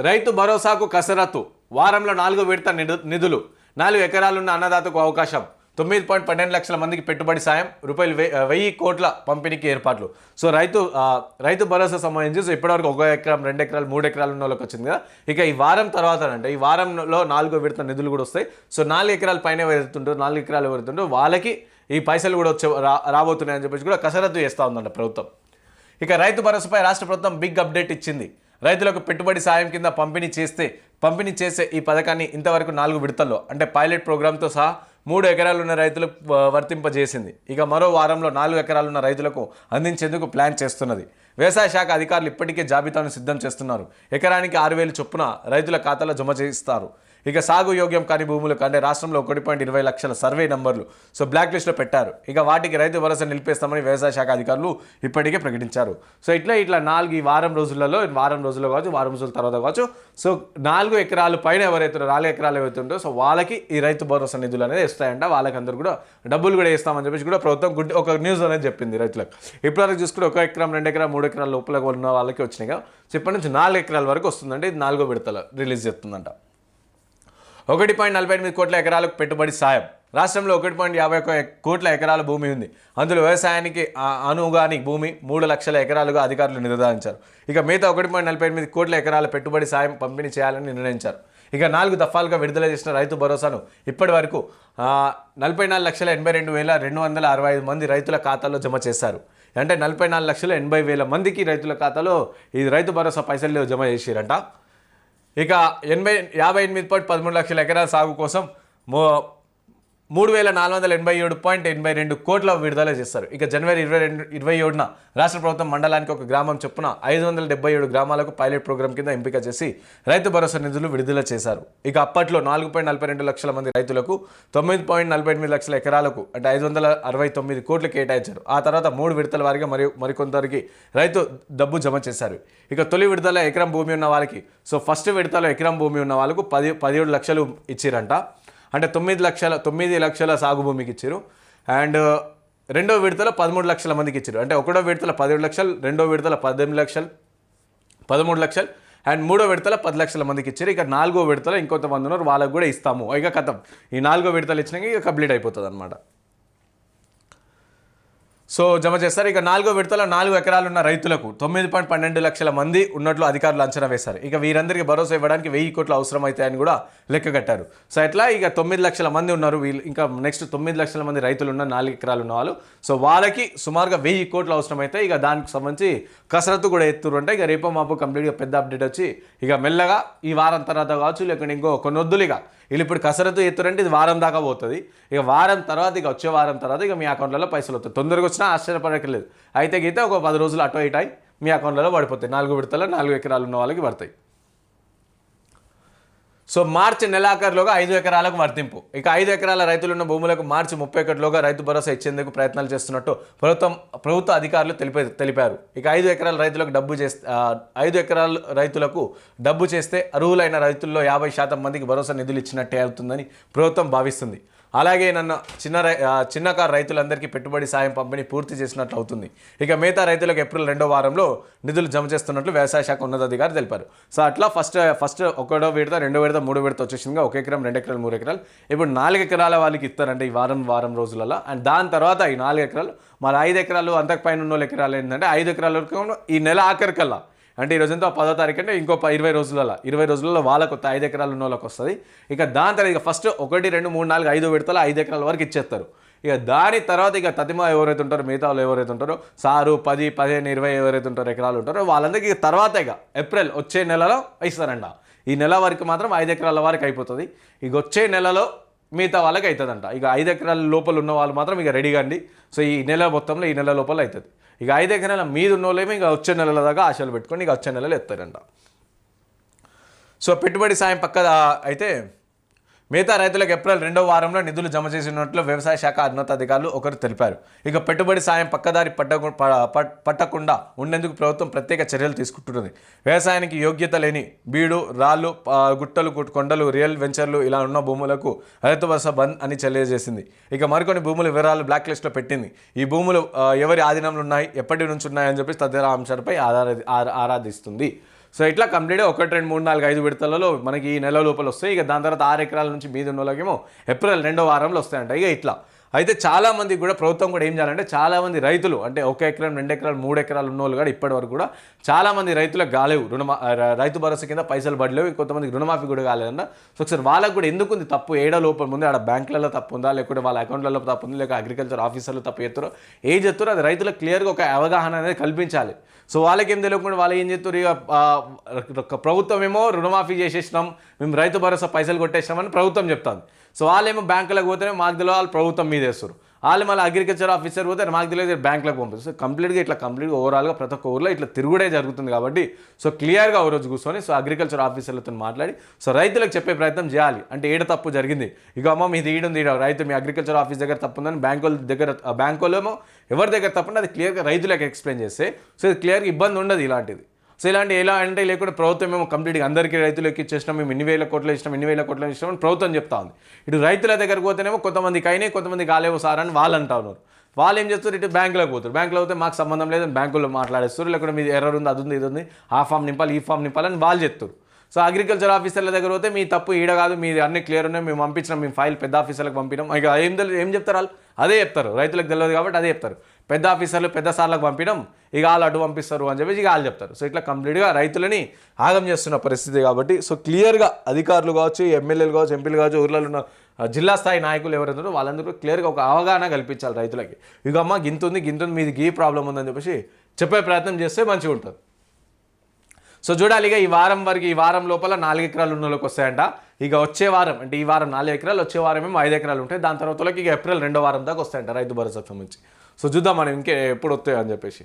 రైతు భరోసాకు కసరత్తు. వారంలో నాలుగు విడత నిధు- నిధులు. నాలుగు ఎకరాలున్న అన్నదాతకు అవకాశం. తొమ్మిది పాయింట్ పన్నెండు లక్షల మందికి పెట్టుబడి సాయం. రూపాయలు వె- వెయ్యి కోట్ల పంపిణీకి ఏర్పాట్లు. సో రైతు రైతు భరోసా సంబంధించి సో ఇప్పటివరకు ఒక ఎకరం రెండు ఎకరాలు మూడు ఎకరాలు ఉన్న వాళ్ళకి వచ్చింది కదా. ఇక ఈ వారం తర్వాత అంటే ఈ వారంలో నాలుగో విడత నిధులు కూడా వస్తాయి. సో నాలుగు ఎకరాల పైన ఎవరుతుంటారు నాలుగు ఎకరాలు ఎవరుతుంటారు వాళ్ళకి ఈ పైసలు కూడా వచ్చే రా రాబోతున్నాయని చెప్పేసి కూడా కసరత్తు చేస్తూ ఉందంట ప్రభుత్వం. ఇక రైతు భరోసాపై రాష్ట్ర ప్రభుత్వం బిగ్ అప్డేట్ ఇచ్చింది. రైతులకు పెట్టుబడి సాయం కింద పంపిణీ చేస్తే పంపిణీ చేసే ఈ పథకాన్ని ఇంతవరకు నాలుగు విడతల్లో అంటే పైలట్ ప్రోగ్రాంతో సహా మూడు ఎకరాలున్న రైతులకు వర్తింపజేసింది. ఇక మరో వారంలో నాలుగు ఎకరాలున్న రైతులకు అందించేందుకు ప్లాన్ చేస్తున్నది. వ్యవసాయ శాఖ అధికారులు ఇప్పటికే జాబితాను సిద్ధం చేస్తున్నారు. ఎకరానికి ఆరు వేలు చొప్పున రైతుల ఖాతాలో జమ చేయిస్తారు. ఇక సాగు యోగ్యం కాని భూములకు అంటే రాష్ట్రంలో ఒకటి పాయింట్ ఇరవై లక్షల సర్వే నంబర్లు. సో బ్లాక్ లిస్ట్లో పెట్టారు. ఇక వాటికి రైతు భరోసా నిలిపేస్తామని వ్యవసాయ శాఖ అధికారులు ఇప్పటికే ప్రకటించారు. సో ఇట్లా ఇట్లా నాలుగు ఈ వారం రోజులలో వారం రోజుల్లో కావచ్చు వారం రోజుల తర్వాత కావచ్చు సో నాలుగు ఎకరాలు పైన ఎవరైతే నాలుగు ఎకరాలు ఎవరైతే సో వాళ్ళకి ఈ రైతు భరోసా నిధులు అనేది ఇస్తాయంట. వాళ్ళకి అందరూ కూడా డబ్బులు కూడా ఇస్తామని చెప్పేసి కూడా ప్రభుత్వం గుడ్ ఒక న్యూస్ అనేది చెప్పింది రైతులకు. ఇప్పటివరకు చూసుకుంటే ఒక ఎకరం రెండు ఎకరం మూడు ఎకరాల లోపల ఉన్న వాళ్ళకి వచ్చినాయి కదా. సో ఇప్పటి నుంచి నాలుగు ఎకరాల వరకు వస్తుందంటే ఇది నాలుగో విడతలో రిలీజ్ చేస్తుందంట. ఒకటి పాయింట్ నలభై ఎనిమిది కోట్ల ఎకరాలకు పెట్టుబడి సాయం. రాష్ట్రంలో ఒకటి పాయింట్ యాభై ఒక్క కోట్ల ఎకరాల భూమి ఉంది. అందులో వ్యవసాయానికి అనుగానికి అనుగాని భూమి మూడు లక్షల ఎకరాలుగా అధికారులు నిర్ధారించారు. ఇక మిగతా ఒకటి పాయింట్ నలభై ఎనిమిది కోట్ల ఎకరాల పెట్టుబడి సాయం పంపిణీ చేయాలని నిర్ణయించారు. ఇక నాలుగు దఫాలుగా విడుదల చేసిన రైతు భరోసాను ఇప్పటి వరకు నలభై నాలుగు లక్షల ఎనభై రెండు వేల రెండు వందల అరవై ఐదు మంది రైతుల ఖాతాలో జమ చేశారు. అంటే నలభై నాలుగు లక్షల ఎనభై వేల మందికి రైతుల ఖాతాలో ఈ రైతు భరోసా పైసలు జమ చేసిరంట. ఇక ఎనభై యాభై ఎనిమిది పాయింట్ పదమూడు లక్షల ఎకరాల సాగు కోసం మో మూడు వేల నాలుగు వందల ఎనభై ఏడు పాయింట్ ఎనభై రెండు కోట్ల విడుదల చేస్తారు. ఇక జనవరి ఇరవై రెండు ఇరవై ఏడున రాష్ట్ర ప్రభుత్వం మండలానికి ఒక గ్రామం చొప్పున ఐదు వందల డెబ్బై ఏడు గ్రామాలకు పైలట్ ప్రోగ్రాం కింద ఎంపిక చేసి రైతు భరోసా నిధులు విడుదల చేశారు. ఇక అప్పట్లో నాలుగు పాయింట్ నలభై రెండు లక్షల మంది రైతులకు తొమ్మిది పాయింట్ నలభై ఎనిమిది లక్షల ఎకరాలకు అంటే ఐదు వందల అరవై తొమ్మిది కోట్లు కేటాయించారు. ఆ తర్వాత మూడు విడతల వారిగా మరియు మరికొందరికి రైతు డబ్బు జమ చేశారు. ఇక తొలి విడతల ఎకరం భూమి ఉన్న వాళ్ళకి సో ఫస్ట్ విడతలో ఎకరం భూమి ఉన్న వాళ్ళకు పది పదిహేడు లక్షలు ఇచ్చిరంట. అంటే తొమ్మిది లక్షల తొమ్మిది లక్షల సాగు భూమికి ఇచ్చారు అండ్ రెండో విడతలో పదమూడు లక్షల మందికి ఇచ్చారు అంటే ఒకటో విడతల పదిహేడు లక్షలు రెండో విడతల పద్దెనిమిది లక్షలు పదమూడు లక్షలు అండ్ మూడో విడతల పది లక్షల మందికి ఇచ్చారు ఇక నాలుగో విడతల ఇంకొంతమంది ఉన్నారు వాళ్ళకు కూడా ఇస్తాము. ఇక కథం ఈ నాలుగో విడతలు ఇచ్చినాక ఇక కంప్లీట్ అయిపోతుంది అనమాట సో జమ చేస్తారు. ఇక నాలుగో విడతలో నాలుగు ఎకరాలు ఉన్న రైతులకు తొమ్మిది పాయింట్ పన్నెండు లక్షల మంది ఉన్నట్లు అధికారులు అంచనా వేశారు. ఇక వీరందరికీ భరోసా ఇవ్వడానికి వెయ్యి కోట్లు అవసరం అవుతాయని కూడా లెక్క కట్టారు. సో ఎట్లా? ఇక తొమ్మిది లక్షల మంది ఉన్నారు. వీళ్ళు ఇంకా నెక్స్ట్ తొమ్మిది లక్షల మంది రైతులు ఉన్న నాలుగు ఎకరాలు ఉన్న వాళ్ళు. సో వాళ్ళకి సుమారుగా వెయ్యి కోట్లు అవసరం ఇక దానికి సంబంధించి కసరత్తు కూడా ఎత్తురు అంటే ఇక రేపో మాపు కంప్లీట్గా పెద్ద అప్డేట్ వచ్చి ఇక మెల్లగా ఈ వారం తర్వాత కావచ్చు లేకుంటే ఇంకో కొన్ని వద్దులు ఇక. వీళ్ళు ఇప్పుడు కసరత్తు ఎత్తురంటే ఇది వారం దాకా పోతుంది. ఇక వారం తర్వాత ఇక వచ్చే వారం తర్వాత ఇక మీ అకౌంట్లలో పైసలు వస్తాయి. తొందరగా వచ్చినా ఆశ్చర్యపడక్కర్లేదు. అయితే గీతే ఒక పది రోజులు అటో ఇటాయి మీ అకౌంట్లలో పడిపోతాయి. నాలుగు విడతల నాలుగు ఎకరాలు ఉన్న వాళ్ళకి పడతాయి. సో మార్చి నెలాఖరులోగా ఐదు ఎకరాలకు వర్తింపు. ఇక ఐదు ఎకరాల రైతులు ఉన్న భూములకు మార్చి ముప్పై ఒకటిలోగా రైతు భరోసా ఇచ్చేందుకు ప్రయత్నాలు చేస్తున్నట్టు ప్రభుత్వం ప్రభుత్వ అధికారులు తెలిపే తెలిపారు. ఇక ఐదు ఎకరాల రైతులకు డబ్బు చేస్తే ఐదు ఎకరాల రైతులకు డబ్బు చేస్తే అర్హులైన రైతుల్లో యాభై శాతం మందికి భరోసా నిధులు ఇచ్చినట్టే అవుతుందని ప్రభుత్వం భావిస్తుంది. అలాగే నన్ను చిన్న రై కారు రైతులందరికీ పెట్టుబడి సాయం పంపిణీ పూర్తి చేసినట్లు అవుతుంది. ఇక మిగతా రైతులకు ఏప్రిల్ రెండో వారంలో నిధులు జమ చేస్తున్నట్లు వ్యవసాయ శాఖ ఉన్నతాధికారి తెలిపారు. సో అట్లా ఫస్ట్ ఫస్ట్ ఒకటో విడత రెండో విడత మూడో విడత వచ్చేసిందిగా ఒక ఎకరం రెండు ఎకరాలు మూడు ఎకరాలు. ఇప్పుడు నాలుగు ఎకరాల వాళ్ళకి ఇస్తారంటే ఈ వారం వారం రోజులలో అండ్ దాని తర్వాత ఈ నాలుగు ఎకరాలు మరి ఐదు ఎకరాలు అంతకు పైన ఉన్న వాళ్ళ ఎకరాలు ఏంటంటే ఐదు ఎకరాల వరకు ఈ నెల ఆఖరికల్లా అంటే ఈ రోజంతా పదో తారీఖు అంటే ఇంకో ఇరవై రోజులలో. ఇరవై రోజులలో వాళ్ళకు వస్తే ఐదు ఎకరాలు ఉన్న వాళ్ళకి వస్తుంది. ఇక దాని తర్వాత ఇక ఫస్ట్ ఒకటి రెండు మూడు నాలుగు ఐదు విడతలు ఐదు ఎకరాల వరకు ఇచ్చేస్తారు. ఇక దాని తర్వాత ఇక తతిమ ఎవరైతే ఉంటారో మిగతా వాళ్ళు ఎవరైతే ఉంటారో సారు పది పదిహేను ఇరవై ఎవరైతే ఉంటారో ఎకరాలు ఉంటారో వాళ్ళందరికీ ఇక తర్వాత ఇక ఏప్రిల్ వచ్చే నెలలో ఇస్తారంట. ఈ నెల వరకు మాత్రం ఐదు ఎకరాల వరకు అయిపోతుంది. ఇక వచ్చే నెలలో మిగతా వాళ్ళకి అవుతుందంట ఇక ఐదు ఎకరాల లోపల ఉన్న వాళ్ళు మాత్రం ఇక రెడీగా అండి. సో ఈ నెల మొత్తంలో ఈ నెల లోపల అవుతుంది ఇక ఐదు ఎకరాల మీద ఉన్న వాళ్ళేమో ఇక వచ్చే నెలల దాకా ఆశలు పెట్టుకొని ఇక వచ్చే నెలలు ఎత్తారంట. సో పెట్టుబడి సాయం పక్క అయితే మిగతా రైతులకు ఏప్రిల్ రెండో వారంలో నిధులు జమ చేసినట్లు వ్యవసాయ శాఖ ఉన్నతాధికారులు ఒకరు తెలిపారు. ఇక పెట్టుబడి సాయం పక్కదారి పట్టకు ప- ప- పట్టకుండా ఉండేందుకు ప్రభుత్వం ప్రత్యేక చర్యలు తీసుకుంటున్నది వ్యవసాయానికి యోగ్యత లేని బీడు రాళ్ళు గుట్టలు కొండలు రియల్ వెంచర్లు ఇలా ఉన్న భూములకు రైతు భరోసా బంద్ అని తెలియజేసింది ఇక మరికొన్ని భూముల వివరాలు బ్లాక్ లిస్ట్లో పెట్టింది. ఈ భూములు ఎవరి ఆధీనంలో ఉన్నాయి ఎప్పటి నుంచి ఉన్నాయని చెప్పి తదితర అంశాలపై ఆధార ఆరా- ఆరాధిస్తుంది. సో ఇట్లా కంప్లీట్గా ఒకటి రెండు మూడు నాలుగు ఐదు విడతలలో మనకి ఈ నెల లోపల వస్తాయి. ఇక దాని తర్వాత ఆరు ఎకరాల నుంచి మీద ఉన్న వాళ్ళకేమో ఏప్రిల్ రెండో వారంలో వస్తాయంట. ఇక ఇట్లా. అయితే చాలామంది కూడా ప్రభుత్వం కూడా ఏం చేయాలంటే చాలామంది రైతులు అంటే ఒక ఎకరం రెండు ఎకరాలు మూడు ఎకరాలు ఉన్న వాళ్ళు కూడా ఇప్పటి వరకు కూడా చాలామంది రైతులకు కాలేవు రుణమా రైతు భరోసా కింద పైసలు పడలేవు కొంతమందికి రుణమాఫీ కూడా కాలేదన్న. సో ఒకసారి వాళ్ళకు కూడా ఎందుకు ఉంది తప్పు? ఏడో లోపల ఉంది? ఆడ బ్యాంకులలో తప్పు ఉందా? లేకుంటే వాళ్ళ అకౌంట్లలో తప్పు ఉంది? లేక అగ్రికల్చర్ ఆఫీసర్లు తప్పు చేస్తారో? ఏం చెప్తారో అది రైతులకు క్లియర్గా ఒక అవగాహన అనేది కల్పించాలి. సో వాళ్ళకి ఏం తెలియకుండా వాళ్ళు ఏం చెప్తారు ఇక ఒక ప్రభుత్వం ఏమో రుణమాఫీ చేసేసినాం మేము రైతు భరోసా పైసలు కొట్టేసినామని ప్రభుత్వం చెప్తాను సో వాళ్ళేమో బ్యాంకులకు పోతేనే మాకు తెలియదు వాళ్ళు ప్రభుత్వం మీద వేస్తారు. వాళ్ళు మళ్ళీ అగ్రికల్చర్ ఆఫీసర్ పోతే మాకు తెలియదు బ్యాంకులకు పంపిస్తారు సో కంప్లీట్గా ఇట్లా కంప్లీట్గా ఓవరాల్గా ప్రతి ఒక్క ఊర్లో ఇట్లా తిరుగుడే జరుగుతుంది కాబట్టి సో క్లియర్గా ఓ రోజు కూర్చొని సో అగ్రికల్చర్ ఆఫీసర్లతో మాట్లాడి సో రైతులకు చెప్పే ప్రయత్నం చేయాలి. అంటే ఏడ తప్పు జరిగింది? ఇక అమ్మ మీది ఈడుంది ఈడ రైతు మీ అగ్రికల్చర్ ఆఫీస్ దగ్గర తప్పు ఉందని బ్యాంకుల దగ్గర బ్యాంకులేమో ఎవరి దగ్గర తప్పు అది క్లియర్గా రైతులకు ఎక్స్ప్లెయిన్ చేస్తే సో ఇది క్లియర్గా ఇబ్బంది ఉండదు ఇలాంటిది. సో ఇలాంటి ఎలా అంటే లేకుండా ప్రభుత్వం మేము కంప్లీట్గా అందరికీ రైతులకు ఇచ్చేసినాం మేము ఇన్ని వేల కోట్లు ఇచ్చినాం ఇన్ని వేల కోట్లు ఇచ్చినాం అని ప్రభుత్వం చెప్తా ఉంది. ఇటు రైతుల దగ్గరకు పోతేనేమో కొంతమందికి అయినాయి కొంతమంది కాలేవు సార్ అని వాళ్ళు అంటా ఉన్నారు. వాళ్ళు ఏం చేస్తారు? ఇటు బ్యాంకులకు పోతారు. బ్యాంకులో పోతే మాకు సంబంధం లేదని బ్యాంకులో మాట్లాడేస్తారు లేకుండా మీది ఎర్రర్ ఉంది అది ఉంది ఇది ఉంది ఆ ఫామ్ నింపాలి ఈ ఫామ్ నింపాలని వాళ్ళు చెప్తారు. సో అగ్రికల్చర్ ఆఫీసర్ల దగ్గర పోతే మీ తప్పు ఈడ కాదు మీది అన్ని క్లియర్ ఉన్నాయి మేము పంపించినాం మేము ఫైల్ పెద్ద ఆఫీసర్లకు పంపినాం. ఇక ఏం తెలియదు ఏం చెప్తారు వాళ్ళు? అదే చెప్తారు. రైతులకు తెలియదు కాబట్టి అదే చెప్తారు. పెద్ద ఆఫీసర్లు పెద్ద సార్లకు పంపించడం ఇక వాళ్ళు అటు పంపిస్తారు అని చెప్పేసి ఇక వాళ్ళు చెప్తారు. సో ఇట్లా కంప్లీట్గా రైతులని ఆగం చేస్తున్న పరిస్థితి కాబట్టి సో క్లియర్గా అధికారులు కావచ్చు ఎమ్మెల్యేలు కావచ్చు ఎంపీలు కావచ్చు ఊర్లలో ఉన్న జిల్లా స్థాయి నాయకులు ఎవరైతే వాళ్ళందరూ క్లియర్గా ఒక అవగాహన కల్పించాలి రైతులకి. ఇక అమ్మ గింతుంది గింతుంది మీది ఈ ప్రాబ్లం ఉందని చెప్పేసి చెప్పే ప్రయత్నం చేస్తే మంచిగా ఉంటుంది. సో చూడాలి ఇక ఈ వారం వరకు ఈ వారం లోపల నాలుగు ఎకరాలు ఉన్న వాళ్ళకి వస్తాయంట. ఇక వచ్చే వారం అంటే ఈ వారం నాలుగు ఎకరాలు వచ్చే వారం ఏమో ఐదు ఎకరాలు ఉంటాయి. దాని తర్వాత ఇక ఏప్రిల్ రెండో వారం దాకా వస్తాయంట రైతు భరోసాకు సంబంధించి. సో చూద్దాం మనం ఇంకే ఎప్పుడు వస్తాయో అని చెప్పేసి.